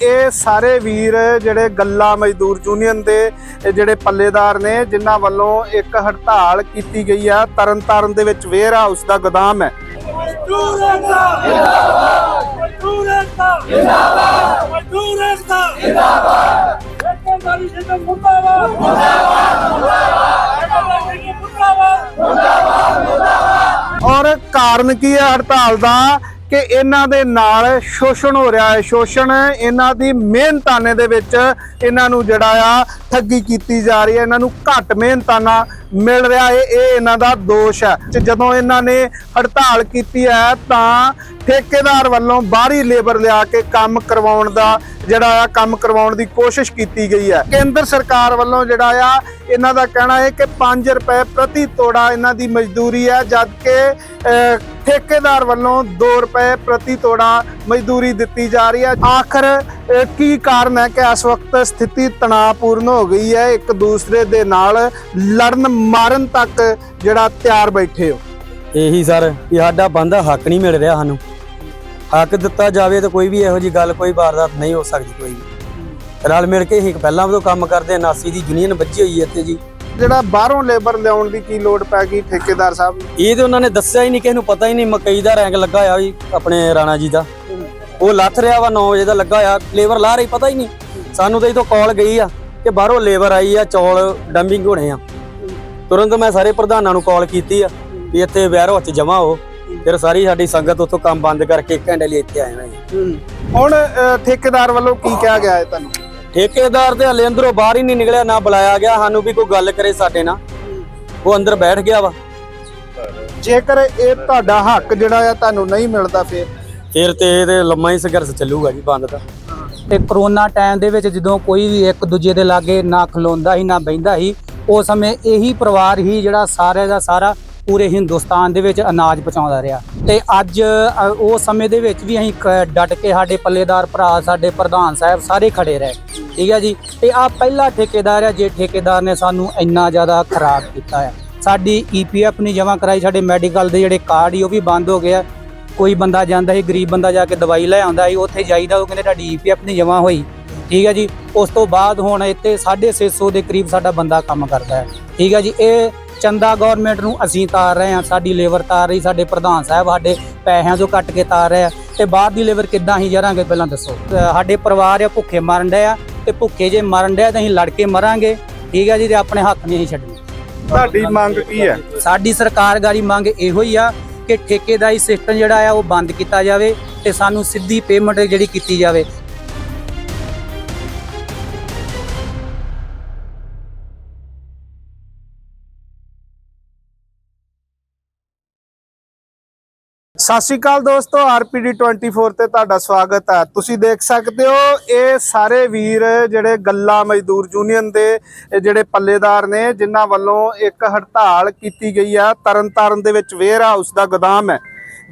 ਇਹ ਸਾਰੇ ਵੀਰ ਜਿਹੜੇ ਗੱਲਾ ਮਜ਼ਦੂਰ ਯੂਨੀਅਨ ਦੇ ਜਿਹੜੇ ਪੱਲੇਦਾਰ ਨੇ, ਜਿਨ੍ਹਾਂ ਵੱਲੋਂ ਇੱਕ ਹੜਤਾਲ ਕੀਤੀ ਗਈ ਆ, ਤਰਨਤਾਰਨ ਦੇ ਵਿੱਚ ਵੇਅਰ ਹਾਊਸ ਦਾ ਗੋਦਾਮ ਹੈ। ਔਰ ਕਾਰਨ ਕੀ ਹੈ ਹੜਤਾਲ ਦਾ? ਕਿ ਇਹਨਾਂ ਦੇ ਨਾਲ ਸ਼ੋਸ਼ਣ ਹੋ ਰਿਹਾ ਹੈ। ਸ਼ੋਸ਼ਣ ਇਹਨਾਂ ਦੀ ਮਿਹਨਤਾਨੇ ਦੇ ਵਿੱਚ ਇਹਨਾਂ ਨੂੰ ਜਿਹੜਾ ਆ ਠੱਗੀ ਕੀਤੀ ਜਾ ਰਹੀ ਹੈ। ਇਹਨਾਂ ਨੂੰ ਘੱਟ ਮਿਹਨਤਾਨਾ ਮਿਲ ਰਿਹਾ ਹੈ। ਇਹ ਇਹਨਾਂ ਦਾ ਦੋਸ਼ ਹੈ। ਜਦੋਂ ਇਹਨਾਂ ਨੇ ਹੜਤਾਲ ਕੀਤੀ ਹੈ ਤਾਂ ਠੇਕੇਦਾਰ ਵੱਲੋਂ ਬਾਹਰੀ ਲੇਬਰ ਲਿਆ ਕੇ ਕੰਮ ਕਰਵਾਉਣ ਦਾ ਜਿਹੜਾ ਆ ਕੰਮ ਕਰਵਾਉਣ ਦੀ ਕੋਸ਼ਿਸ਼ ਕੀਤੀ ਗਈ ਹੈ। ਕੇਂਦਰ ਸਰਕਾਰ ਵੱਲੋਂ ਜਿਹੜਾ ਆ, ਇਹਨਾਂ ਦਾ ਕਹਿਣਾ ਹੈ ਕਿ 5 ਰੁਪਏ ਪ੍ਰਤੀ ਤੋੜਾ ਇਹਨਾਂ ਦੀ ਮਜ਼ਦੂਰੀ ਹੈ ਜਦ ਕਿ ਠੇਕੇਦਾਰ ਵੱਲੋਂ 2 ਰੁਪਏ ਪ੍ਰਤੀ ਤੋੜਾ ਮਜ਼ਦੂਰੀ ਦਿੱਤੀ ਜਾ ਰਹੀ ਹੈ। ਆਖਰ ਕੀ ਕਾਰਨ ਹੈ ਕਿ ਇਸ ਵਕਤ ਸਥਿਤੀ ਤਣਾਅਪੂਰਨ ਹੋ ਗਈ ਹੈ? ਇੱਕ ਦੂਸਰੇ ਦੇ ਨਾਲ ਲੜਨ ਮਾਰਨ ਤੱਕ ਜਿਹੜਾ ਤਿਆਰ ਬੈਠੇ ਹੋ। ਇਹੀ ਸਰ, ਵੀ ਸਾਡਾ ਬੰਦਾ ਹੱਕ ਨਹੀਂ ਮਿਲ ਰਿਹਾ ਸਾਨੂੰ। ਹੱਕ ਦਿੱਤਾ ਜਾਵੇ ਤਾਂ ਕੋਈ ਵੀ ਇਹੋ ਜੀ ਗੱਲ ਕੋਈ ਵਾਰਦਾਤ ਨਹੀਂ ਹੋ ਸਕਦੀ ਕੋਈ ਵੀ। ਰਲ ਮਿਲ ਕੇ ਹੀ ਪਹਿਲਾਂ ਤੋਂ ਕੰਮ ਕਰਦੇ ਹਾਂ, ਨਾਸੀ ਦੀ ਯੂਨੀਅਨ ਵੱਜੀ ਹੋਈ ਹੈ ਇੱਥੇ ਜੀ। ਜਿਹੜਾ ਬਾਹਰੋਂ ਲੇਬਰ ਲਿਆਉਣ ਦੀ ਕੀ ਲੋੜ ਪੈ ਗਈ ਠੇਕੇਦਾਰ ਸਾਹਿਬ ਇਹ ਤੇ ਉਹਨਾਂ ਨੇ ਦੱਸਿਆ ਹੀ ਨਹੀਂ ਕਿਸੇ ਨੂੰ ਪਤਾ ਹੀ ਨਹੀਂ ਮਕਈ ਦਾ ਰੈਂਕ ਲੱਗਾ ਹੋਇਆ ਵੀ ਆਪਣੇ ਰਾਣਾ ਜੀ ਦਾ। ਉਹ ਲੱਥ ਰਿਹਾ ਵਾ 9 ਵਜੇ ਦਾ ਲੱਗਾ ਹੋਇਆ ਲੇਬਰ ਲਾ ਰਹੀ ਪਤਾ ਹੀ ਨਹੀਂ। ਸਾਨੂੰ ਤਾਂ ਇਥੋਂ ਕਾਲ ਗਈ ਆ ਕਿ ਬਾਹਰੋਂ ਲੇਬਰ ਆਈ ਆ ਚੌਲ ਡੰਪਿੰਗ ਹੋਣੇ ਆ। ਤੁਰੰਤ ਮੈਂ ਸਾਰੇ ਪ੍ਰਧਾਨਾਂ ਨੂੰ ਕਾਲ ਕੀਤੀ ਆ ਵੀ ਇੱਥੇ ਵੈਰੋ ਚ ਜਮਾ ਹੋ। ਫਿਰ ਸਾਰੀ ਸਾਡੀ ਸੰਗਤ ਉੱਥੋਂ ਕੰਮ ਬੰਦ ਕਰਕੇ ਇੱਕ ਘੰਟੇ ਲਈ ਇੱਥੇ ਆਏ ਹਾਂ। ਜੀ ਹੁਣ ਠੇਕੇਦਾਰ ਵੱਲੋਂ ਕੀ ਕਿਹਾ ਗਿਆ ਹੈ ਤੁਹਾਨੂੰ? ਠੇਕੇਦਾਰ ਤੇ ਹਲੇ ਅੰਦਰੋਂ ਬਾਹਰ ਹੀ ਨਹੀਂ ਨਿਕਲਿਆ ਨਾ ਬੁਲਾਇਆ ਗਿਆ ਸਾਨੂੰ ਵੀ ਕੋਈ ਗੱਲ ਕਰੇ ਸਾਡੇ ਨਾਲ। ਉਹ ਅੰਦਰ ਬੈਠ ਗਿਆ ਵਾ। ਜੇਕਰ ਇਹ ਤੁਹਾਡਾ ਹੱਕ ਜਿਹੜਾ ਆ ਤੁਹਾਨੂੰ ਨਹੀਂ ਮਿਲਦਾ ਫਿਰ? ਫਿਰ ਤੇ ਇਹਦੇ ਲੰਮਾ ਹੀ ਸੰਘਰਸ਼ ਚੱਲੂਗਾ ਜੀ ਬੰਦ ਦਾ ਤੇ ਕਰੋਨਾ ਟਾਈਮ ਦੇ ਵਿੱਚ ਜਦੋਂ ਕੋਈ ਵੀ ਇੱਕ ਦੂਜੇ ਦੇ ਲਾਗੇ ਨਾ ਖਲੋਂਦਾ ਸੀ ਨਾ ਬਹਿੰਦਾ ਸੀ ਉਸ ਸਮੇਂ ਇਹੀ ਪਰਿਵਾਰ ਹੀ ਜਿਹੜਾ ਸਾਰੇ ਦਾ ਸਾਰਾ ਪੂਰੇ ਹਿੰਦੁਸਤਾਨ ਦੇ ਵਿੱਚ ਅਨਾਜ ਪਹੁੰਚਾਉਂਦਾ ਰਿਹਾ। ਤੇ ਅੱਜ ਅ, ਉਸ ਸਮੇਂ ਦੇ ਵਿੱਚ ਵੀ ਅਸੀਂ ਕ- ਡਟ ਕੇ ਸਾਡੇ ਪੱਲੇਦਾਰ ਭਰਾ ਸਾਡੇ ਪ੍ਰਧਾਨ ਸਾਹਿਬ ਸਾਰੇ ਖੜੇ ਰਹੇ। ਠੀਕ ਹੈ ਜੀ? ਤੇ ਆ ਪਹਿਲਾ ਠੇਕੇਦਾਰ ਹੈ ਜੇ ਠੇਕੇਦਾਰ ਨੇ ਸਾਨੂੰ ਇੰਨਾ ਜ਼ਿਆਦਾ ਖਰਾਬ ਕੀਤਾ ਹੈ ਸਾਡੀ ਈਪੀਐਫ ਨਹੀਂ ਜਮ੍ਹਾਂ ਕਰਾਈ ਸਾਡੇ ਮੈਡੀਕਲ ਦੇ ਜਿਹੜੇ ਕਾਰਡ ਹੀ ਉਹ ਵੀ ਬੰਦ ਹੋ ਗਿਆ ਕੋਈ ਬੰਦਾ ਜਾਂਦਾ ਸੀ ਗਰੀਬ ਬੰਦਾ ਜਾ ਕੇ ਦਵਾਈ ਲੈ ਆਉਂਦਾ ਸੀ ਉੱਥੇ ਜਾਈਦਾ ਉਹ ਕਹਿੰਦੇ ਤੁਹਾਡੀ ਈਪੀਐਫ ਨਹੀਂ ਜਮ੍ਹਾਂ ਹੋਈ। ਠੀਕ ਹੈ ਜੀ? ਉਸ ਤੋਂ ਬਾਅਦ ਹੁਣ ਇੱਥੇ 650 ਦੇ ਕਰੀਬ ਸਾਡਾ ਬੰਦਾ ਕੰਮ ਕਰਦਾ ਹੈ। ਠੀਕ ਹੈ ਜੀ? ਇਹ ਚੰਦਾ ਗਵਰਨਮੈਂਟ ਨੂੰ ਅਸੀਂ ਤਾਰ ਰਹੇ ਹਾਂ ਸਾਡੀ ਲੇਬਰ ਤਾਰ ਰਹੀ ਸਾਡੇ ਪ੍ਰਧਾਨ ਸਾਹਿਬ ਸਾਡੇ ਪੈਸਿਆਂ ਤੋਂ ਕੱਟ ਕੇ ਤਾਰ ਰਹੇ ਆ। ਤੇ ਬਾਹਰ ਦੀ ਲੇਬਰ ਕਿੱਦਾਂ ਹੀ ਜਰਾਂਗੇ ਪਹਿਲਾਂ ਦੱਸੋ। ਸਾਡੇ ਪਰਿਵਾਰ ਆ ਭੁੱਖੇ ਮਰਨ ਡਏ ਆ ਤੇ ਭੁੱਖੇ ਜੇ ਮਰਨ ਡਏ ਆ ਤਾਂ ਅਸੀਂ ਲੜ ਕੇ ਮਰਾਂਗੇ। ਠੀਕ ਹੈ ਜੀ ਤੇ ਆਪਣੇ ਹੱਥ ਨਹੀਂ ਅਸੀਂ ਛੱਡਣੇ। ਤੁਹਾਡੀ ਮੰਗ ਕੀ ਹੈ ਸਾਡੀ ਸਰਕਾਰ ਗਾੜੀ ਮੰਗ ਇਹੋ ਹੀ ਆ ਕਿ ਠੇਕੇਦਾਰੀ ਸਿਸਟਮ ਜਿਹੜਾ ਆ ਉਹ ਬੰਦ ਕੀਤਾ ਜਾਵੇ ਤੇ ਸਾਨੂੰ ਸਿੱਧੀ ਪੇਮੈਂਟ ਜਿਹੜੀ ਕੀਤੀ ਜਾਵੇ। ਸਤਿ ਸ਼੍ਰੀ ਅਕਾਲ ਦੋਸਤੋ ਆਰਪੀਡੀ 24 ਤੇ ਤੁਹਾਡਾ ਸਵਾਗਤ ਹੈ। ਤੁਸੀਂ ਦੇਖ ਸਕਦੇ ਹੋ, ਇਹ ਸਾਰੇ ਵੀਰ ਜਿਹੜੇ ਗੱਲਾ ਮਜ਼ਦੂਰ ਯੂਨੀਅਨ ਦੇ ਜਿਹੜੇ ਪੱਲੇਦਾਰ ਨੇ, ਜਿਨ੍ਹਾਂ ਵੱਲੋਂ ਇੱਕ ਹੜਤਾਲ ਕੀਤੀ ਗਈ ਆ। ਤਰਨਤਾਰਨ ਦੇ ਵਿੱਚ ਵੇਅਰ ਹਾਊਸ ਦਾ ਗੋਦਾਮ ਹੈ,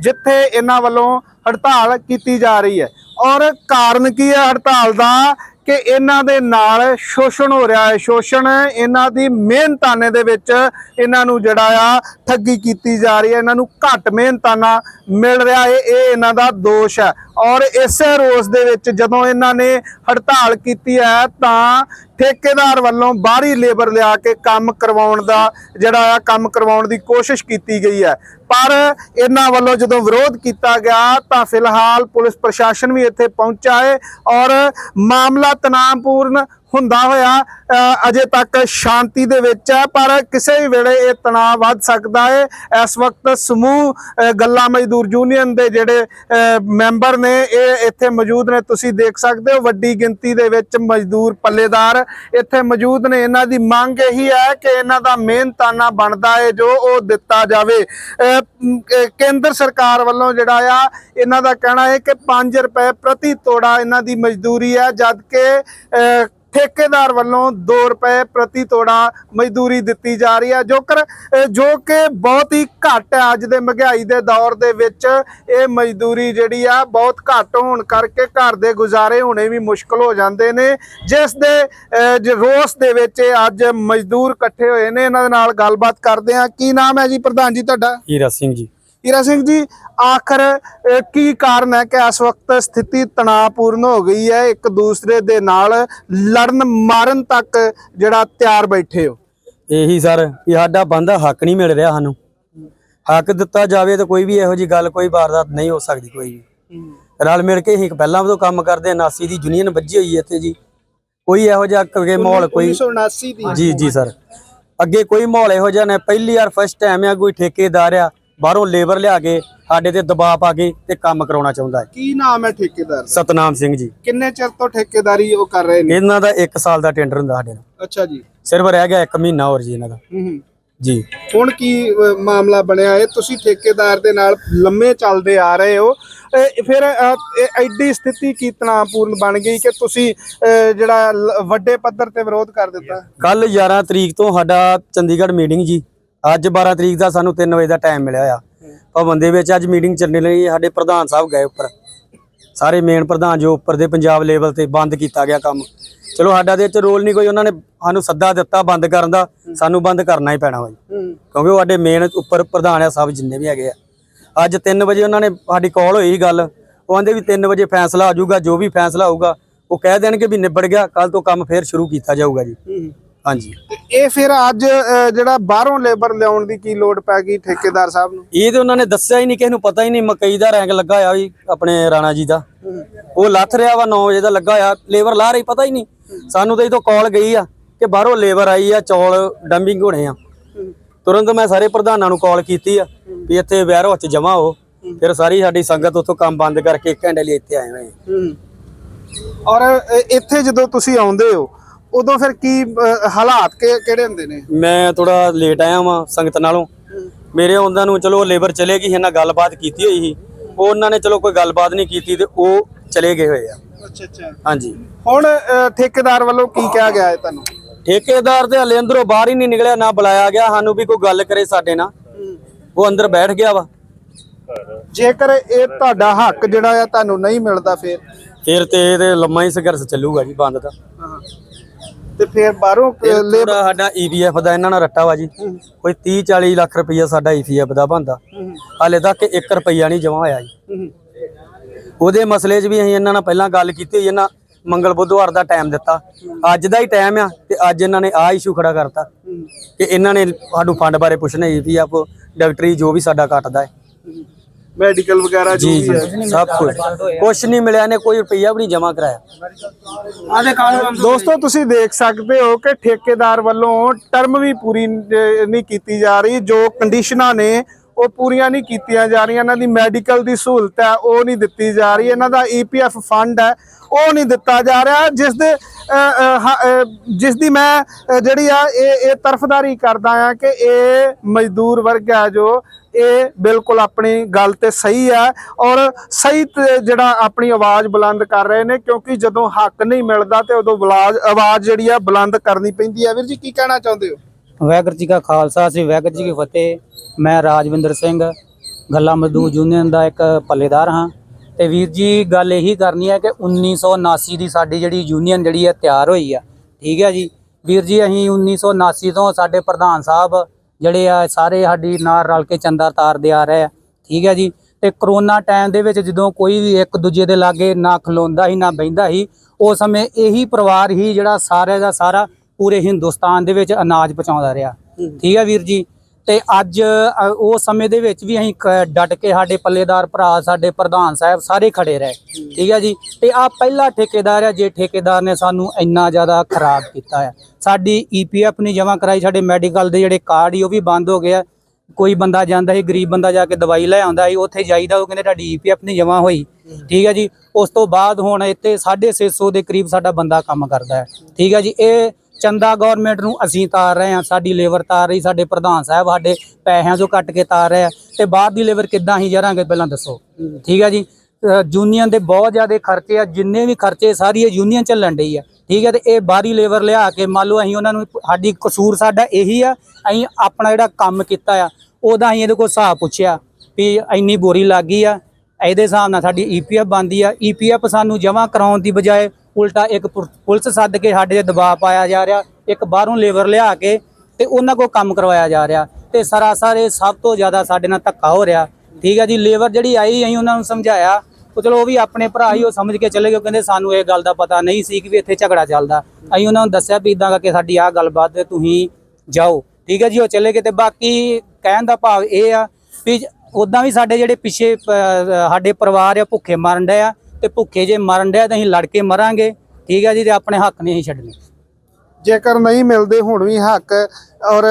ਜਿੱਥੇ ਇਹਨਾਂ ਵੱਲੋਂ ਹੜਤਾਲ ਕੀਤੀ ਜਾ ਰਹੀ ਹੈ। ਔਰ ਕਾਰਨ ਕੀ ਹੈ ਹੜਤਾਲ ਦਾ? ਕਿ ਇਹਨਾਂ ਦੇ ਨਾਲ ਸ਼ੋਸ਼ਣ ਹੋ ਰਿਹਾ ਹੈ। ਸ਼ੋਸ਼ਣ ਇਹਨਾਂ ਦੀ ਮਿਹਨਤਾਨੇ ਦੇ ਵਿੱਚ ਇਹਨਾਂ ਨੂੰ ਜਿਹੜਾ ਆ ਠੱਗੀ ਕੀਤੀ ਜਾ ਰਹੀ ਹੈ। ਇਹਨਾਂ ਨੂੰ ਘੱਟ ਮਿਹਨਤਾਨਾ ਮਿਲ ਰਿਹਾ ਹੈ। ਇਹ ਇਹਨਾਂ ਦਾ ਦੋਸ਼ ਹੈ। ਔਰ ਇਸੇ ਰੋਸ ਦੇ ਵਿੱਚ ਜਦੋਂ ਇਹਨਾਂ ਨੇ ਹੜਤਾਲ ਕੀਤੀ ਹੈ, ਤਾਂ ਠੇਕੇਦਾਰ ਵੱਲੋਂ ਬਾਹਰੀ ਲੇਬਰ ਲਿਆ ਕੇ ਕੰਮ ਕਰਵਾਉਣ ਦਾ, ਜਿਹੜਾ ਆ ਕੰਮ ਕਰਵਾਉਣ ਦੀ ਕੋਸ਼ਿਸ਼ ਕੀਤੀ ਗਈ ਹੈ। ਪਰ ਇਹਨਾਂ ਵੱਲੋਂ ਜਦੋਂ ਵਿਰੋਧ ਕੀਤਾ ਗਿਆ, ਤਾਂ ਫਿਲਹਾਲ ਪੁਲਿਸ ਪ੍ਰਸ਼ਾਸਨ ਵੀ ਇੱਥੇ ਪਹੁੰਚਾ ਹੈ ਔਰ ਮਾਮਲਾ ਤਣਾਅਪੂਰਨ ਹੁੰਦਾ ਹੋਇਆ ਅਜੇ ਤੱਕ ਸ਼ਾਂਤੀ ਦੇ ਵਿੱਚ ਹੈ ਪਰ ਕਿਸੇ ਵੀ ਵੇਲੇ ਇਹ ਤਣਾਅ ਵੱਧ ਸਕਦਾ ਹੈ। ਇਸ ਵਕਤ ਸਮੂਹ ਅ, ਗੱਲਾ ਮਜ਼ਦੂਰ ਯੂਨੀਅਨ ਦੇ ਜਿਹੜੇ ਮੈਂਬਰ ਨੇ ਇਹ ਇੱਥੇ ਮੌਜੂਦ ਨੇ। ਤੁਸੀਂ ਦੇਖ ਸਕਦੇ ਹੋ ਵੱਡੀ ਗਿਣਤੀ ਦੇ ਵਿੱਚ ਮਜ਼ਦੂਰ ਪੱਲੇਦਾਰ ਇੱਥੇ ਮੌਜੂਦ ਨੇ। ਇਹਨਾਂ ਦੀ ਮੰਗ ਇਹੀ ਹੈ ਕਿ ਇਹਨਾਂ ਦਾ ਮਿਹਨਤਾਨਾ ਬਣਦਾ ਹੈ ਜੋ ਉਹ ਦਿੱਤਾ ਜਾਵੇ। ਕੇਂਦਰ ਸਰਕਾਰ ਵੱਲੋਂ ਜਿਹੜਾ ਆ ਇਹਨਾਂ ਦਾ ਕਹਿਣਾ ਹੈ ਕਿ 5 ਰੁਪਏ ਪ੍ਰਤੀ ਤੋੜਾ ਇਹਨਾਂ ਦੀ ਮਜ਼ਦੂਰੀ ਹੈ ਜਦ ਕਿ ਠੇਕੇਦਾਰ ਵੱਲੋਂ 2 ਰੁਪਏ ਪ੍ਰਤੀ ਤੋੜਾ ਮਜ਼ਦੂਰੀ ਦਿੱਤੀ ਜਾ ਰਹੀ ਹੈ। ਜੋ ਕਰ ਜੋ ਕਿ ਬਹੁਤ ਹੀ ਘੱਟ ਹੈ ਅੱਜ ਦੇ ਮਹਿੰਗਾਈ ਦੇ ਦੌਰ ਦੇ ਵਿੱਚ, ਇਹ ਮਜ਼ਦੂਰੀ ਜਿਹੜੀ ਆ, ਬਹੁਤ ਘੱਟ ਹੋਣ ਕਰਕੇ ਘਰ ਦੇ ਗੁਜ਼ਾਰੇ ਹੋਣੇ ਵੀ ਮੁਸ਼ਕਲ ਹੋ ਜਾਂਦੇ ਨੇ। ਜਿਸ ਦੇ ਰੋਸ ਦੇ ਵਿੱਚ ਇਹ ਅੱਜ ਮਜ਼ਦੂਰ ਇਕੱਠੇ ਹੋਏ ਨੇ। ਇਹਨਾਂ ਦੇ ਨਾਲ ਗੱਲਬਾਤ ਕਰਦੇ ਆ ਕੀ ਨਾਮ ਹੈ ਜੀ? ਪ੍ਰਧਾਨ ਜੀ, ਤੁਹਾਡਾ? ਹੀਰਾ ਸਿੰਘ ਜੀ। ਹੀਰਾ ਸਿੰਘ ਜੀ ਆਖਰ ਕੀ ਕਾਰਨ ਹੈ ਕਿ ਇਸ ਵਕਤ ਸਥਿਤੀ ਤਣਾਅਪੂਰਨ ਹੋ ਗਈ ਹੈ? ਇੱਕ ਦੂਸਰੇ ਦੇ ਨਾਲ ਲੜਨ ਮਾਰਨ ਤੱਕ ਜਿਹੜਾ ਤਿਆਰ ਬੈਠੇ ਹੋ। ਇਹੀ ਸਰ ਕਿ ਸਾਡਾ ਬੰਦਾ ਹੱਕ ਨਹੀਂ ਮਿਲ ਰਿਹਾ ਸਾਨੂੰ। ਹੱਕ ਦਿੱਤਾ ਜਾਵੇ ਤਾਂ ਕੋਈ ਵੀ ਇਹੋ ਜੀ ਗੱਲ ਕੋਈ ਵਾਰਦਾਤ ਨਹੀਂ ਹੋ ਸਕਦੀ ਕੋਈ ਵੀ। ਰਲ ਮਿਲ ਕੇ ਹੀ ਪਹਿਲਾਂ ਤੋਂ ਕੰਮ ਕਰਦੇ ਹਾਂ, ਨਾਸੀ ਦੀ ਯੂਨੀਅਨ ਵੱਜੀ ਹੋਈ ਹੈ ਇੱਥੇ ਜੀ। ਕੋਈ ਇਹੋ ਜਿਹਾ ਅੱਗੇ ਮਾਹੌਲ ਕੋਈ 1979 ਦੀ ਜੀ ਜੀ ਸਰ। ਅੱਗੇ ਕੋਈ ਮਾਹੌਲ ਇਹੋ ਜਿਹਾ ਨਹੀਂ ਪਹਿਲੀ ਵਾਰ ਫਸਟ ਟਾਈਮ ਆ ਕੋਈ ਠੇਕੇਦਾਰ ਆ। ਬਾਹਰੋਂ ਲੇਬਰ ਲਿਆ ਕੇ ਸਾਡੇ ਤੇ ਦਬਾਅ ਪਾ ਕੇ ਤੇ ਕੰਮ ਕਰਾਉਣਾ ਚਾਹੁੰਦਾ ਹੈ। ਕੀ ਨਾਮ ਹੈ ਠੇਕੇਦਾਰ ਦਾ? ਸਤਨਾਮ ਸਿੰਘ ਜੀ। ਕਿੰਨੇ ਚਿਰ ਤੋਂ ਠੇਕੇਦਾਰੀ ਉਹ ਕਰ ਰਹੇ ਨੇ? ਇਹਨਾਂ ਦਾ 1 ਸਾਲ ਦਾ ਟੈਂਡਰ ਹੁੰਦਾ ਸਾਡੇ ਨਾਲ। ਅੱਛਾ ਜੀ। ਸਿਰਫ ਰਹਿ ਗਿਆ 1 ਮਹੀਨਾ ਹੋਰ ਜੀ ਇਹਨਾਂ ਦਾ। ਹੂੰ ਹੂੰ। ਜੀ। ਹੁਣ ਕੀ ਮਾਮਲਾ ਬਣਿਆ ਹੈ ਤੁਸੀਂ ਠੇਕੇਦਾਰ ਦੇ ਨਾਲ ਲੰਮੇ ਚੱਲਦੇ ਆ ਰਹੇ ਹੋ। ਇਹ ਫਿਰ ਇਹ ਐਡੀ ਸਥਿਤੀ ਕੀ ਤਣਾਅਪੂਰਨ ਬਣ ਗਈ ਕਿ ਤੁਸੀਂ ਜਿਹੜਾ ਲ- ਵੱਡੇ ਪੱਧਰ ਤੇ ਵਿਰੋਧ ਕਰ ਦਿੱਤਾ? ਕੱਲ 11 ਤਰੀਕ ਤੋਂ ਸਾਡਾ ਚੰਡੀਗੜ੍ਹ ਮੀਟਿੰਗ ਜੀ। ਅੱਜ 12 ਤਰੀਕ ਦਾ ਸਾਨੂੰ 3 ਵਜੇ ਦਾ ਟਾਈਮ ਮਿਲਿਆ ਆ ਭਵਨ ਦੇ ਵਿੱਚ ਅੱਜ ਮੀਟਿੰਗ ਚੱਲਣ ਲਈ ਸਾਡੇ ਪ੍ਰਧਾਨ ਸਾਹਿਬ ਗਏ ਉੱਪਰ। ਸਾਰੇ ਮੇਨ ਪ੍ਰਧਾਨ ਜੋ ਉੱਪਰ ਦੇ ਪੰਜਾਬ ਲੈਵਲ ਤੇ ਬੰਦ ਕੀਤਾ ਗਿਆ ਕੰਮ। ਚਲੋ ਸਾਡਾ ਦੇ ਵਿੱਚ ਰੋਲ ਨਹੀਂ ਕੋਈ ਉਹਨਾਂ ਨੇ ਸਾਨੂੰ ਸੱਦਾ ਦਿੱਤਾ ਬੰਦ ਕਰਨ ਦਾ। ਸਾਨੂੰ ਬੰਦ ਕਰਨਾ ਹੀ ਪੈਣਾ ਵਾ ਜੀ। ਕਿਉਂਕਿ ਉਹ ਸਾਡੇ ਮੇਨ ਉੱਪਰ ਪ੍ਰਧਾਨ ਆ ਸਭ ਜਿੰਨੇ ਵੀ ਹੈਗੇ ਆ। ਅੱਜ 3 ਵਜੇ ਉਹਨਾਂ ਨੇ ਸਾਡੀ ਕਾਲ ਹੋਈ ਸੀ ਗੱਲ। ਉਹ ਆਂਦੇ ਵੀ 3 ਵਜੇ ਫੈਸਲਾ ਆ ਜਾਊਗਾ ਜੋ ਵੀ ਫੈਸਲਾ ਹੋਊਗਾ ਉਹ ਕਹਿ ਦੇਣਗੇ ਵੀ ਨਿਬੜ ਗਿਆ ਕੱਲ ਤੋਂ ਕੰਮ ਫੇਰ ਸ਼ੁਰੂ ਕੀਤਾ ਜਾਊਗਾ ਜੀ। ਹਾਂਜੀ। ਤੇ ਇਹ ਫਿਰ ਅੱਜ ਅਹ, ਜਿਹੜਾ ਬਾਹਰੋਂ ਲੇਬਰ ਲਿਆਉਣ ਦੀ ਕੀ ਲੋੜ ਪੈ ਗਈ ਠੇਕੇਦਾਰ ਸਾਹਿਬ ਨੂੰ? ਇਹ ਤੇ ਉਹਨਾਂ ਨੇ ਦੱਸਿਆ ਹੀ ਨਹੀਂ ਕਿਸੇ ਨੂੰ ਪਤਾ ਹੀ ਨਹੀਂ ਮਕਈ ਦਾ ਰੈਂਕ ਲੱਗਾ ਹੋਇਆ ਵੀ ਆਪਣੇ ਰਾਣਾ ਜੀ ਦਾ। ਉਹ ਲੱਥ ਰਿਹਾ ਵਾ 9 ਵਜੇ ਦਾ ਲੱਗਾ ਹੋਇਆ ਲੇਬਰ ਲਾ ਰਹੀ ਪਤਾ ਹੀ ਨਹੀਂ। ਸਾਨੂੰ ਤਾਂ ਇਹ ਤੋਂ ਕਾਲ ਗਈ ਆ ਕਿ ਬਾਹਰੋਂ ਲੇਬਰ ਆਈ ਆ ਚੌਲ ਡੰਪਿੰਗ ਹੋਣੇ ਆ। ਤੁਰੰਤ ਮੈਂ ਸਾਰੇ ਪ੍ਰਧਾਨਾਂ ਨੂੰ ਕਾਲ ਕੀਤੀ ਆ ਵੀ ਇੱਥੇ ਵੈਰੋ ਚ ਜਮਾ ਹੋ। ਫਿਰ ਸਾਰੀ ਸਾਡੀ ਸੰਗਤ ਉੱਥੋਂ ਕੰਮ ਬੰਦ ਕਰਕੇ ਇੱਕ ਘੰਟੇ ਲਈ ਇੱਥੇ ਆਏ ਹੋਏ ਆ। ਔਰ ਇੱਥੇ ਜਦੋਂ ਤੁਸੀਂ ਆਉਂਦੇ ਹੋ ਉਦੋਂ ਫਿਰ ਕੀ ਅਹ, ਹਾਲਾਤ ਕਿ- ਕਿਹੜੇ ਹੁੰਦੇ ਨੇ? ਮੈਂ ਥੋੜਾ ਲੇਟ ਆਇਆ ਵਾਂ ਸੰਗਤ ਨਾਲੋਂ। ਮੇਰੇ ਆਉਂਦਿਆਂ ਨੂੰ ਚਲੋ ਲੇਬਰ ਚਲੇ ਗਈ ਇਹਨਾਂ ਗੱਲਬਾਤ ਕੀਤੀ ਹੋਈ ਸੀ। ਉਹ ਉਹਨਾਂ ਨੇ ਚਲੋ ਕੋਈ ਗੱਲਬਾਤ ਨਹੀਂ ਕੀਤੀ ਤੇ ਉਹ ਚਲੇ ਗਏ ਹੋਏ ਆ। ਅੱਛਾ ਅੱਛਾ। ਹਾਂਜੀ। ਹੁਣ ਅਹ, ਠੇਕੇਦਾਰ ਵੱਲੋਂ ਕੀ ਕਿਹਾ ਗਿਆ ਹੈ ਤੁਹਾਨੂੰ? ਠੇਕੇਦਾਰ ਤੇ ਹਲੇ ਅੰਦਰੋਂ ਬਾਹਰ ਹੀ ਨਹੀਂ ਨਿਕਲਿਆ ਨਾ ਬੁਲਾਇਆ ਗਿਆ ਸਾਨੂੰ ਵੀ ਕੋਈ ਗੱਲ ਕਰੇ ਸਾਡੇ ਨਾਲ। ਉਹ ਅੰਦਰ ਬੈਠ ਗਿਆ ਵਾ। ਜੇਕਰ ਇਹ ਤੁਹਾਡਾ ਹੱਕ ਜਿਹੜਾ ਆ ਤੁਹਾਨੂੰ ਨਹੀਂ ਮਿਲਦਾ ਫਿਰ? ਫਿਰ ਤੇ ਇਹਦੇ ਲੰਮਾ ਹੀ ਸੰਘਰਸ਼ ਚੱਲੂਗਾ ਜੀ ਬੰਦ ਦਾ। ਤੇ ਫਿਰ ਬਾਹਰੋਂ ਥੋੜਾ ਸਾਡਾ ਈਪੀਐਫ ਦਾ ਇਹਨਾਂ ਨਾਲ ਰੱਟਾ ਵਾ ਜੀ। ਕੋਈ 30 40 ਲੱਖ ਰੁਪਈਆ ਸਾਡਾ ਈਪੀਐਫ ਦਾ ਬੰਦਾ ਹਾਲੇ ਤੱਕ 1 ਰੁਪਈਆ ਨਹੀਂ ਜਮਾ ਹੋਇਆ ਜੀ। ਉਹਦੇ ਮਸਲੇ 'ਚ ਵੀ ਅਸੀਂ ਇਹਨਾਂ ਨਾਲ ਪਹਿਲਾਂ ਗੱਲ ਕੀਤੀ ਹੋਈ ਇਹਨਾਂ ਮੰਗਲ ਬੁੱਧਵਾਰ ਦਾ ਟਾਈਮ ਦਿੱਤਾ। ਅੱਜ ਦਾ ਹੀ ਟਾਈਮ ਆ ਤੇ ਅੱਜ ਇਹਨਾਂ ਨੇ ਆਹ ਇਸ਼ੂ ਖੜਾ ਕਰਤਾ। ਕਿ ਇਹਨਾਂ ਨੇ ਸਾਨੂੰ ਫੰਡ ਬਾਰੇ ਪੁੱਛਣਾ ਈਪੀਐਫ ਡਾਕਟਰੀ ਜੋ ਵੀ ਸਾਡਾ ਕੱਟਦਾ ਹੈ। ਮੈਡੀਕਲ ਵਗੈਰਾ ਜੋ ਜੀ ਵੀ ਹੈ। ਜੀ ਸਭ ਕੁਝ ਕੁਛ ਨਹੀਂ ਮਿਲਿਆ ਨੇ ਕੋਈ ਰੁਪਈਆ ਵੀ ਨਹੀਂ ਜਮਾ ਕਰਾਇਆ। ਦੋਸਤੋ ਤੁਸੀਂ ਦੇਖ ਸਕਦੇ ਹੋ ਕਿ ਠੇਕੇਦਾਰ ਵੱਲੋਂ ਟਰਮ ਵੀ ਪੂਰੀ ਅਹ, ਨਹੀਂ ਕੀਤੀ ਜਾ ਰਹੀ ਜੋ ਕੰਡੀਸ਼ਨਾਂ ਨੇ ਉਹ ਪੂਰੀਆਂ ਨਹੀਂ ਕੀਤੀਆਂ ਜਾ ਰਹੀਆਂ। ਇਹਨਾਂ ਦੀ ਮੈਡੀਕਲ ਦੀ ਸਹੂਲਤ ਹੈ ਉਹ ਨਹੀਂ ਦਿੱਤੀ ਜਾ ਰਹੀ। ਇਹਨਾਂ ਦਾ ਈਪੀਐਫ ਫੰਡ ਹੈ ਉਹ ਨਹੀਂ ਦਿੱਤਾ ਜਾ ਰਿਹਾ ਜਿਸ ਦੇ ਜਿਸ ਦੀ ਮੈਂ ਜਿਹੜੀ ਆ, ਇਹ ਇਹ ਤਰਫਦਾਰੀ ਕਰਦਾ ਆ ਕਿ ਇਹ ਮਜ਼ਦੂਰ ਵਰਗ ਹੈ ਜੋ, ਇਹ ਬਿਲਕੁਲ ਆਪਣੀ ਗੱਲ ਤੇ ਸਹੀ ਹੈ ਔਰ ਸਹੀ ਤੇ ਜਿਹੜਾ ਆਪਣੀ ਆਵਾਜ਼ ਬੁਲੰਦ ਕਰ ਰਹੇ ਨੇ, ਕਿਉਂਕਿ ਜਦੋਂ ਹੱਕ ਨਹੀਂ ਮਿਲਦਾ ਤੇ ਉਦੋਂ ਬੁਲਾਜ਼, ਆਵਾਜ਼ ਜਿਹੜੀ ਆ ਬੁਲੰਦ ਕਰਨੀ ਪੈਂਦੀ ਹੈ ਵੀਰ ਜੀ, ਕੀ ਕਹਿਣਾ ਚਾਹੁੰਦੇ ਹੋ? ਵਾਹਿਗੁਰੂ ਜੀ ਕਾ ਖਾਲਸਾ, ਸ੍ਰੀ ਵਾਹਿਗੁਰੂ ਜੀ ਕੀ ਫਤਿਹ। ਮੈਂ ਰਾਜਵਿੰਦਰ ਸਿੰਘ, ਗੱਲਾ ਮਜ਼ਦੂਰ ਯੂਨੀਅਨ ਦਾ ਇੱਕ ਪੱਲੇਦਾਰ ਹਾਂ। ਤੇ ਵੀਰ ਜੀ ਗੱਲ ਇਹੀ ਕਰਨੀ ਹੈ ਕਿ 1979 ਦੀ ਸਾਡੀ ਜਿਹੜੀ ਯੂਨੀਅਨ ਜਿਹੜੀ ਹੈ ਤਿਆਰ ਹੋਈ ਆ। ਠੀਕ ਹੈ ਜੀ? ਵੀਰ ਜੀ ਅਸੀਂ 1979 ਤੋਂ ਸਾਡੇ ਪ੍ਰਧਾਨ ਸਾਹਿਬ ਜਿਹੜੇ ਆ ਸਾਰੇ ਸਾਡੀ ਨਾਲ ਰਲ ਕੇ ਚੰਦਾ ਤਾਰਦੇ ਆ ਰਹੇ ਆ। ਠੀਕ ਹੈ ਜੀ? ਤੇ ਕਰੋਨਾ ਟਾਈਮ ਦੇ ਵਿੱਚ ਜਦੋਂ ਕੋਈ ਵੀ ਇੱਕ ਦੂਜੇ ਦੇ ਲਾਗੇ ਨਾ ਖਲੋਂਦਾ ਸੀ ਨਾ ਬਹਿੰਦਾ ਸੀ ਉਸ ਸਮੇਂ ਇਹੀ ਪਰਿਵਾਰ ਹੀ ਜਿਹੜਾ ਸਾਰੇ ਦਾ ਸਾਰਾ ਪੂਰੇ ਹਿੰਦੁਸਤਾਨ ਦੇ ਵਿੱਚ ਅਨਾਜ ਪਹੁੰਚਾਉਂਦਾ ਰਿਹਾ। ਠੀਕ ਹੈ ਵੀਰ ਜੀ? ਤੇ ਅੱਜ ਅ, ਉਸ ਸਮੇਂ ਦੇ ਵਿੱਚ ਵੀ ਅਸੀਂ ਕ- ਡਟ ਕੇ ਸਾਡੇ ਪੱਲੇਦਾਰ ਭਰਾ ਸਾਡੇ ਪ੍ਰਧਾਨ ਸਾਹਿਬ ਸਾਰੇ ਖੜੇ ਰਹੇ। ਠੀਕ ਹੈ ਜੀ? ਤੇ ਆ ਪਹਿਲਾ ਠੇਕੇਦਾਰ ਹੈ ਜੇ ਠੇਕੇਦਾਰ ਨੇ ਸਾਨੂੰ ਇੰਨਾ ਜ਼ਿਆਦਾ ਖਰਾਬ ਕੀਤਾ ਹੈ ਸਾਡੀ ਈਪੀਐਫ ਨਹੀਂ ਜਮ੍ਹਾਂ ਕਰਾਈ ਸਾਡੇ ਮੈਡੀਕਲ ਦੇ ਜਿਹੜੇ ਕਾਰਡ ਹੀ ਉਹ ਵੀ ਬੰਦ ਹੋ ਗਏ ਆ। ਕੋਈ ਬੰਦਾ ਜਾਂਦਾ ਸੀ ਗਰੀਬ ਬੰਦਾ ਜਾ ਕੇ ਦਵਾਈ ਲੈ ਆਉਂਦਾ ਸੀ ਉੱਥੇ ਜਾਈਦਾ ਉਹ ਕਹਿੰਦੇ ਤੁਹਾਡੀ ਈਪੀਐਫ ਨਹੀਂ ਜਮ੍ਹਾਂ ਹੋਈ। ਠੀਕ ਹੈ ਜੀ? ਉਸ ਤੋਂ ਬਾਅਦ ਹੁਣ ਇੱਥੇ 650 ਦੇ ਕਰੀਬ ਸਾਡਾ ਬੰਦਾ ਕੰਮ ਕਰਦਾ ਹੈ। ਠੀਕ ਹੈ ਜੀ? ਇਹ ਚੰਦਾ ਗਵਰਨਮੈਂਟ ਨੂੰ ਅਸੀਂ ਤਾਰ ਰਹੇ ਹਾਂ, ਸਾਡੀ ਲੇਬਰ ਤਾਰ ਰਹੀ, ਸਾਡੇ ਪ੍ਰਧਾਨ ਸਾਹਿਬ ਸਾਡੇ ਪੈਸਿਆਂ ਚੋਂ ਕੱਟ ਕੇ ਤਾਰ ਰਹੇ ਆ। ਤੇ ਬਾਹਰ ਦੀ ਲੇਬਰ ਕਿੱਦਾਂ ਹੀ ਜਰਾਂਗੇ ਪਹਿਲਾਂ ਦੱਸੋ। ਠੀਕ ਹੈ ਜੀ? ਯੂਨੀਅਨ ਦੇ ਬਹੁਤ ਜ਼ਿਆਦਾ ਖਰਚੇ ਆ, ਜਿੰਨੇ ਵੀ ਖਰਚੇ ਸਾਰੀ ਇਹ ਯੂਨੀਅਨ ਚੱਲਣ ਡਈ ਆ। ਠੀਕ ਹੈ, ਤੇ ਇਹ ਬਾਹਰੀ ਲੇਬਰ ਲਿਆ ਕੇ ਮੰਨ ਲਓ ਅਸੀਂ ਉਹਨਾਂ ਨੂੰ ਸਾਡੀ ਕਸੂਰ ਸਾਡਾ ਇਹੀ ਆ, ਅਸੀਂ ਆਪਣਾ ਜਿਹੜਾ ਕੰਮ ਕੀਤਾ ਆ, ਉਹਦਾ ਅਸੀਂ ਇਹਦੇ ਕੋਲ ਹਿਸਾਬ ਪੁੱਛਿਆ ਵੀ ਇੰਨੀ ਬੋਰੀ ਲੱਗ ਗਈ ਆ, ਇਹਦੇ ਹਿਸਾਬ ਨਾਲ ਸਾਡੀ ਈਪੀਐਫ ਬਣਦੀ ਆ। ਈਪੀਐਫ ਸਾਨੂੰ ਜਮ੍ਹਾਂ ਕਰਾਉਣ ਦੀ ਬਜਾਏ ਉਲਟਾ ਇੱਕ ਪੁ- ਪੁਲਿਸ ਸੱਦ ਕੇ ਸਾਡੇ ਤੇ ਦਬਾਅ ਪਾਇਆ ਜਾ ਰਿਹਾ, ਇੱਕ ਬਾਹਰੋਂ ਲੇਬਰ ਲਿਆ ਕੇ ਤੇ ਉਹਨਾਂ ਕੋਲ ਕੰਮ ਕਰਵਾਇਆ ਜਾ ਰਿਹਾ ਤੇ ਸਰਾਸਰ ਇਹ ਸਭ ਤੋਂ ਜ਼ਿਆਦਾ ਸਾਡੇ ਨਾਲ ਧੱਕਾ ਹੋ ਰਿਹਾ। ਠੀਕ ਹੈ ਜੀ, ਲੇਬਰ ਜਿਹੜੀ ਆਈ, ਅਸੀਂ ਉਹਨਾਂ ਨੂੰ ਸਮਝਾਇਆ ਉਹ ਚਲੋ ਉਹ ਵੀ ਆਪਣੇ ਭਰਾ ਹੀ ਉਹ ਸਮਝ ਕੇ ਚਲੇ ਗਏ, ਉਹ ਕਹਿੰਦੇ ਸਾਨੂੰ ਇਹ ਗੱਲ ਦਾ ਪਤਾ ਨਹੀਂ ਸੀ ਕਿ ਵੀ ਇੱਥੇ ਝਗੜਾ ਚੱਲਦਾ। ਅਸੀਂ ਉਹਨਾਂ ਨੂੰ ਦੱਸਿਆ ਵੀ ਇਦਾਂ ਕਰਕੇ ਸਾਡੀ ਆਹ ਗੱਲਬਾਤ ਹੈ ਤੁਸੀਂ ਜਾਓ। ਠੀਕ ਹੈ ਜੀ, ਉਹ ਚਲੇ ਗਏ ਤੇ ਬਾਕੀ ਕਹਿਣ ਦਾ ਭਾਵ ਇਹ ਆ ਵੀ ਉਦਾਂ ਵੀ ਸਾਡੇ ਜਿਹੜੇ ਪਿੱਛੇ ਸਾਡੇ ਪਰਿਵਾਰ ਆ, ਭੁੱਖੇ ਮਰਨ ਡਏ ਆ ਤੇ ਭੁੱਖੇ ਜੇ ਮਰਨ ਡਏ ਤਾਂ ਅਸੀਂ ਲੜ ਕੇ ਮਰਾਂਗੇ। ਠੀਕ ਹੈ ਜੀ ਤੇ ਆਪਣੇ ਹੱਕ ਨਹੀਂ ਅਸੀਂ ਛੱਡਣੇ। ਜੇਕਰ ਨਹੀਂ ਮਿਲਦੇ ਹੁਣ ਵੀ ਹੱਕ ਔਰ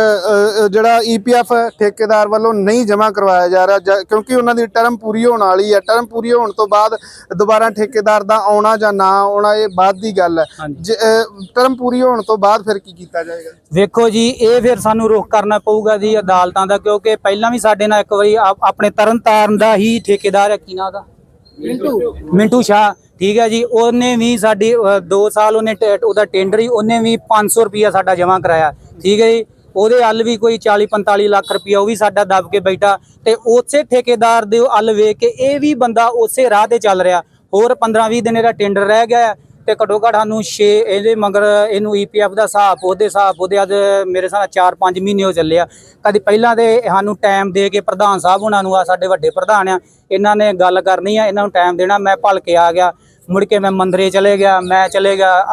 ਜਿਹੜਾ ਈਪੀਐਫ ਠੇਕੇਦਾਰ ਵੱਲੋਂ ਨਹੀਂ ਜਮ੍ਹਾਂ ਕਰਵਾਇਆ ਜਾ ਰਿਹਾ ਕਿਉਂਕਿ ਉਹਨਾਂ ਦੀ ਟਰਮ ਪੂਰੀ ਹੋਣ ਵਾਲੀ ਹੈ ਟਰਮ ਪੂਰੀ ਹੋਣ ਤੋਂ ਬਾਅਦ ਦੁਬਾਰਾ ਠੇਕੇਦਾਰ ਦਾ ਆਉਣਾ ਜਾਂ ਨਾ ਆਉਣਾ ਇਹ ਬਾਅਦ ਦੀ ਗੱਲ ਹੈ। ਟਰਮ ਪੂਰੀ ਹੋਣ ਤੋਂ ਬਾਅਦ ਫਿਰ ਕੀ ਕੀਤਾ ਜਾਏਗਾ? ਵੇਖੋ ਜੀ ਇਹ ਫਿਰ ਸਾਨੂੰ ਰੁਖ ਕਰਨਾ ਪਊਗਾ ਜੀ ਅਦਾਲਤਾਂ ਦਾ ਕਿਉਂਕਿ ਪਹਿਲਾਂ ਵੀ ਸਾਡੇ ਨਾਲ ਇੱਕ ਵਾਰੀ ਆਪ- ਆਪਣੇ ਤਰਨਤਾਰਨ ਦਾ ਹੀ ਠੇਕੇਦਾਰ ਹੈ ਕੀ ਨਾਂ ਉਹਦਾ? ਮਿੰਟੂ। ਮਿੰਟੂ ਸ਼ਾਹ, ਠੀਕ ਹੈ ਜੀ, ਉਹਨੇ ਵੀ ਸਾਡੀ 2 ਸਾਲ ਉਹਨੇ ਉਹਦਾ ਟੈਂਡਰ ਹੀ, ਉਹਨੇ ਵੀ 500 ਰੁਪਿਆ ਸਾਡਾ ਜਮ੍ਹਾਂ ਕਰਾਇਆ। ਠੀਕ ਹੈ ਜੀ, ਉਹਦੇ ਹੱਲ ਵੀ ਕੋਈ 40 45 ਲੱਖ ਰੁਪਇਆ ਉਹ ਵੀ ਸਾਡਾ ਦਬ ਕੇ ਬੈਠਾ। ਤੇ ਉਸੇ ਠੇਕੇਦਾਰ ਦੇ ਹੱਲ ਵੇਖ ਕੇ ਇਹ ਵੀ ਬੰਦਾ ਉਸੇ ਰਾਹ ਤੇ ਚੱਲ ਰਿਹਾ। ਹੋਰ 15 20 ਦਿਨ ਇਹਦਾ ਟੈਂਡਰ ਰਹਿ ਗਿਆ। ਤੇ ਘੱਟੋ ਘੱਟ ਸਾਨੂੰ 6 ਇਹਦੇ ਮਗਰ ਇਹਨੂੰ ਈਪੀਐਫ ਦਾ ਹਿਸਾਬ, ਉਹਦੇ ਹਿਸਾਬ, ਉਹਦੇ ਅੱਜ ਮੇਰੇ ਹਿਸਾਬ ਨਾਲ 4-5 ਮਹੀਨੇ ਹੋ ਚੱਲੇ ਆ। ਕਦੀ ਪਹਿਲਾਂ ਤੇ ਸਾਨੂੰ ਟਾਈਮ ਦੇ ਕੇ ਪ੍ਰਧਾਨ ਸਾਹਿਬ ਉਹਨਾਂ ਨੂੰ ਆ, ਸਾਡੇ ਵੱਡੇ ਪ੍ਰਧਾਨ ਆ, ਇਹਨਾਂ ਨੇ ਗੱਲ ਕਰਨੀ ਆ, ਇਹਨਾਂ ਨੂੰ ਟਾਈਮ ਦੇਣਾ, ਮੈਂ ਭਲ ਕੇ ਆ ਗਿਆ। ਮੁੜ ਕੇ ਮੈਂ ਮੰਦਰੇ ਚਲੇ ਗਿਆ, ਮੈਂ ਚਲੇ ਗਿਆ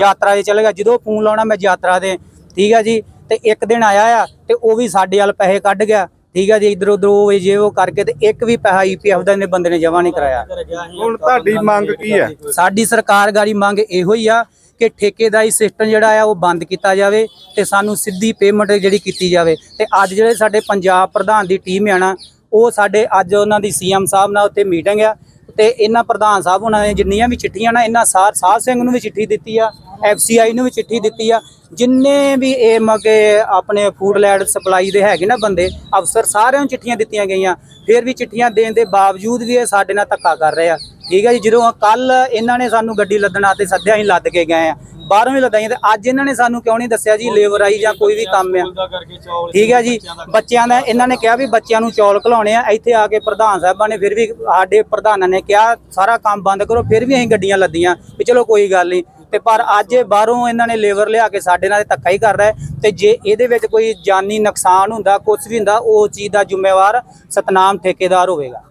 ਯਾਤਰਾ 'ਤੇ ਚਲੇ ਗਿਆ। ਜਦੋਂ ਫੋਨ ਲਾਉਣਾ ਮੈਂ ਯਾਤਰਾ ਦੇ ਠੀਕ ਆ ਜੀ? ਤੇ ਇੱਕ ਦਿਨ ਆਇਆ ਆ, ਤੇ ਉਹ ਵੀ ਸਾਡੇ ਵੱਲ ਪੈਸੇ ਕੱਢ ਗਿਆ। ਠੀਕ ਆ ਜੀ ਇਧਰ ਉਧਰ ਉਹ ਇਹ ਜੇ ਉਹ ਕਰਕੇ ਤੇ ਇੱਕ ਵੀ ਪੈਸਾ ਈਪੀਐਫ ਦਾ ਇਹਨੇ ਬੰਦੇ ਨੇ ਜਮ੍ਹਾਂ ਨਹੀਂ ਕਰਾਇਆ। ਹੁਣ ਤੁਹਾਡੀ ਮੰਗ ਕੀ ਹੈ ਸਾਡੀ ਸਰਕਾਰ ਗਾੜੀ ਮੰਗ ਇਹੋ ਹੀ ਆ ਕਿ ਠੇਕੇਦਾਰੀ ਸਿਸਟਮ ਜਿਹੜਾ ਆ ਉਹ ਬੰਦ ਕੀਤਾ ਜਾਵੇ ਤੇ ਸਾਨੂੰ ਸਿੱਧੀ ਪੇਮੈਂਟ ਜਿਹੜੀ ਕੀਤੀ ਜਾਵੇ। ਤੇ ਅੱਜ ਜਿਹੜੇ ਸਾਡੇ ਪੰਜਾਬ ਪ੍ਰਧਾਨ ਦੀ ਟੀਮ ਆ ਨਾ ਉਹ ਸਾਡੇ ਅੱਜ ਉਹਨਾਂ ਦੀ ਸੀਐਮ ਸਾਹਿਬ ਨਾਲ ਉੱਤੇ ਮੀਟਿੰਗ ਆ। ਤੇ ਇਹਨਾਂ ਪ੍ਰਧਾਨ ਸਾਹਿਬ ਉਹਨਾਂ ਨੇ ਜਿੰਨੀਆਂ ਵੀ ਚਿੱਠੀਆਂ ਨਾ ਇਹਨਾਂ ਸਾਰ ਸਾਧ ਸਿੰਘ ਨੂੰ ਵੀ ਚਿੱਠੀ ਦਿੱਤੀ ਆ ਐਫਸੀਆਈ ਨੂੰ ਵੀ ਚਿੱਠੀ ਦਿੱਤੀ ਆ। ਜਿੰਨੇ ਵੀ ਇਹ ਮਗੇ ਆਪਣੇ ਫੂਡ ਲੈਡ ਸਪਲਾਈ ਦੇ ਹੈਗੇ ਨਾ ਬੰਦੇ, ਅਫਸਰ ਸਾਰਿਆਂ ਨੂੰ ਚਿੱਠੀਆਂ ਦਿੱਤੀਆਂ ਗਈਆਂ। ਫਿਰ ਵੀ ਚਿੱਠੀਆਂ ਦੇਣ ਦੇ ਬਾਵਜੂਦ ਵੀ ਇਹ ਸਾਡੇ ਨਾਲ ਧੱਕਾ ਕਰ ਰਹੇ ਆ। ਠੀਕ ਹੈ ਜੀ, ਜਦੋਂ ਕੱਲ ਇਹਨਾਂ ਨੇ ਸਾਨੂੰ ਗੱਡੀ ਲੱਦਣਾ ਤੇ ਸੱਦਿਆ, ਅਸੀਂ ਲੱਦ ਕੇ ਗਏ ਆ। ਬਾਹਰੋਂ ਵੀ ਲਦਾਈਆਂ ਤੇ ਅੱਜ ਇਹਨਾਂ ਨੇ ਸਾਨੂੰ ਕਿਉਂ ਨਹੀਂ ਦੱਸਿਆ ਜੀ ਲੇਬਰ ਆਈ ਜਾਂ ਕੋਈ ਵੀ ਕੰਮ ਆ। ਠੀਕ ਹੈ ਜੀ, ਬੱਚਿਆਂ ਦਾ ਇਹਨਾਂ ਨੇ ਕਿਹਾ ਵੀ ਬੱਚਿਆਂ ਨੂੰ ਚੌਲ ਖਿਲਾਉਣੇ ਆ, ਇੱਥੇ ਆ ਕੇ ਪ੍ਰਧਾਨ ਸਾਹਿਬਾਂ ਨੇ ਫਿਰ ਵੀ ਸਾਡੇ ਪ੍ਰਧਾਨਾਂ ਨੇ ਕਿਹਾ, ਸਾਰਾ ਕੰਮ ਬੰਦ ਕਰੋ, ਫਿਰ ਵੀ ਅਸੀਂ ਗੱਡੀਆਂ ਲੱਦੀਆਂ। ਵੀ ਚਲੋ ਕੋਈ ਗੱਲ ਨਹੀਂ ਤੇ ਪਰ ਅੱਜ ਬਾਹਰੋਂ ਇਹਨਾਂ ਨੇ ਲੇਬਰ ਲਿਆ ਕੇ ਸਾਡੇ ਨਾਲ ਧੱਕਾ ਹੀ ਕਰ ਰਿਹਾ ਹੈ ਤੇ ਜੇ ਇਹਦੇ ਵਿੱਚ ਕੋਈ ਜਾਨੀ ਨੁਕਸਾਨ ਹੁੰਦਾ ਕੁਝ ਵੀ ਹੁੰਦਾ, ਉਹ ਚੀਜ਼ ਦਾ ਜ਼ਿੰਮੇਵਾਰ ਸਤਨਾਮ ਠੇਕੇਦਾਰ ਹੋਵੇਗਾ।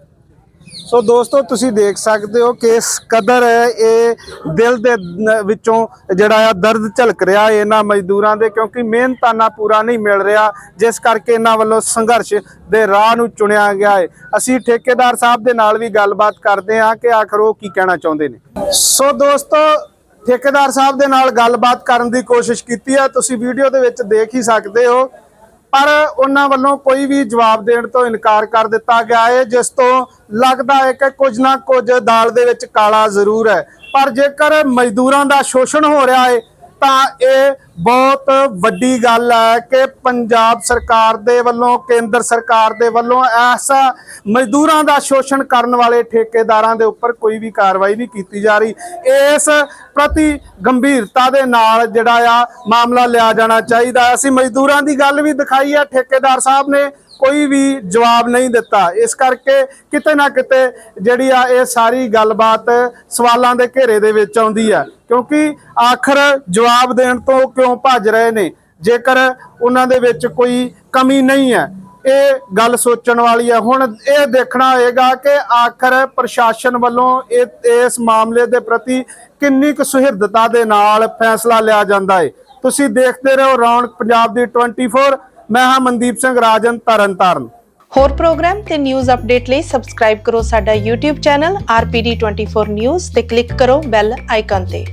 ਸੋ ਦੋਸਤੋ, ਤੁਸੀਂ ਦੇਖ ਸਕਦੇ ਹੋ ਕਿ ਇਸ ਕਦਰ ਇਹ ਦਿਲ ਦੇ ਵਿੱਚੋਂ ਜਿਹੜਾ ਆ ਦਰਦ ਝਲਕ ਰਿਹਾ ਹੈ ਇਹਨਾਂ ਮਜ਼ਦੂਰਾਂ ਦੇ, ਕਿਉਂਕਿ ਮਿਹਨਤਾਨਾ ਪੂਰਾ ਨਹੀਂ ਮਿਲ ਰਿਹਾ, ਜਿਸ ਕਰਕੇ ਇਹਨਾਂ ਵੱਲੋਂ ਸੰਘਰਸ਼ ਦੇ ਰਾਹ ਨੂੰ ਚੁਣਿਆ ਗਿਆ ਹੈ। ਅਸੀਂ ਠੇਕੇਦਾਰ ਸਾਹਿਬ ਦੇ ਨਾਲ ਵੀ ਗੱਲਬਾਤ ਕਰਦੇ ਹਾਂ ਕਿ ਆਖਰ ਉਹ ਕੀ ਕਹਿਣਾ ਚਾਹੁੰਦੇ ਨੇ। ਸੋ ਦੋਸਤੋ ਠੇਕੇਦਾਰ ਸਾਹਿਬ ਦੇ ਨਾਲ ਗੱਲਬਾਤ ਕਰਨ ਦੀ ਕੋਸ਼ਿਸ਼ ਕੀਤੀ ਹੈ ਤੁਸੀਂ ਵੀਡੀਓ ਦੇ ਵਿੱਚ ਦੇਖ ਹੀ ਸਕਦੇ ਹੋ। ਪਰ ਉਹਨਾਂ ਵੱਲੋਂ ਕੋਈ ਵੀ ਜਵਾਬ ਦੇਣ ਤੋਂ ਇਨਕਾਰ ਕਰ ਦਿੱਤਾ ਗਿਆ ਹੈ, ਜਿਸ ਤੋਂ ਲੱਗਦਾ ਹੈ ਕਿ ਕੁਝ ਨਾ ਕੁਝ ਦਾਲ ਦੇ ਵਿੱਚ ਕਾਲਾ ਜ਼ਰੂਰ ਹੈ। ਪਰ ਜੇਕਰ ਮਜ਼ਦੂਰਾਂ ਦਾ ਸ਼ੋਸ਼ਣ ਹੋ ਰਿਹਾ ਹੈ ਤਾਂ ਇਹ ਬਹੁਤ ਵੱਡੀ ਗੱਲ ਹੈ ਕਿ ਪੰਜਾਬ ਸਰਕਾਰ ਦੇ ਵੱਲੋਂ, ਕੇਂਦਰ ਸਰਕਾਰ ਦੇ ਵੱਲੋਂ ਐਸਾ ਮਜ਼ਦੂਰਾਂ ਦਾ ਸ਼ੋਸ਼ਣ ਕਰਨ ਵਾਲੇ ਠੇਕੇਦਾਰਾਂ ਦੇ ਉੱਪਰ ਕੋਈ ਵੀ ਕਾਰਵਾਈ ਨਹੀਂ ਕੀਤੀ ਜਾ ਰਹੀ। ਇਸ ਪ੍ਰਤੀ ਗੰਭੀਰਤਾ ਦੇ ਨਾਲ ਜਿਹੜਾ ਆ ਮਾਮਲਾ ਲਿਆ ਜਾਣਾ ਚਾਹੀਦਾ ਅਸੀਂ ਮਜ਼ਦੂਰਾਂ ਦੀ ਗੱਲ ਵੀ ਦਿਖਾਈ ਹੈ, ਠੇਕੇਦਾਰ ਸਾਹਿਬ ਨੇ ਕੋਈ ਵੀ ਜਵਾਬ ਨਹੀਂ ਦਿੱਤਾ। ਇਸ ਕਰਕੇ ਕਿਤੇ ਨਾ ਕਿਤੇ ਜਿਹੜੀ ਆ ਇਹ ਸਾਰੀ ਗੱਲਬਾਤ ਸਵਾਲਾਂ ਦੇ ਘੇਰੇ ਦੇ ਵਿੱਚ ਆਉਂਦੀ ਹੈ ਕਿਉਂਕਿ ਆਖਰ ਜਵਾਬ ਦੇਣ ਤੋਂ ਕਿਉਂ ਭੱਜ ਰਹੇ ਨੇ? ਜੇਕਰ ਉਹਨਾਂ ਦੇ ਵਿੱਚ ਕੋਈ ਕਮੀ ਨਹੀਂ ਹੈ, ਇਹ ਗੱਲ ਸੋਚਣ ਵਾਲੀ ਹੈ ਹੁਣ ਇਹ ਦੇਖਣਾ ਹੋਏਗਾ ਕਿ ਆਖਰ ਪ੍ਰਸ਼ਾਸਨ ਵੱਲੋਂ ਇਹ, ਇਸ ਮਾਮਲੇ ਦੇ ਪ੍ਰਤੀ ਕਿੰਨੀ ਕੁ ਸੁਹਿਰਦਤਾ ਦੇ ਨਾਲ ਫੈਸਲਾ ਲਿਆ ਜਾਂਦਾ ਹੈ ਤੁਸੀਂ ਦੇਖਦੇ ਰਹੋ ਰੌਣਕ ਪੰਜਾਬ ਦੀ 24 ਮੈਂ ਹਾਂ ਮਨਦੀਪ ਸਿੰਘ ਰਾਜਨ ਤਰਨਤਾਰਨ ਹੋਰ ਪ੍ਰੋਗਰਾਮ ਤੇ ਨਿਊਜ਼ ਅਪਡੇਟ ਲਈ ਸਬਸਕ੍ਰਾਈਬ ਕਰੋ ਸਾਡਾ YouTube ਚੈਨਲ RPD24 News ਤੇ ਕਲਿੱਕ ਕਰੋ ਬੈਲ ਆਈਕਨ ਤੇ।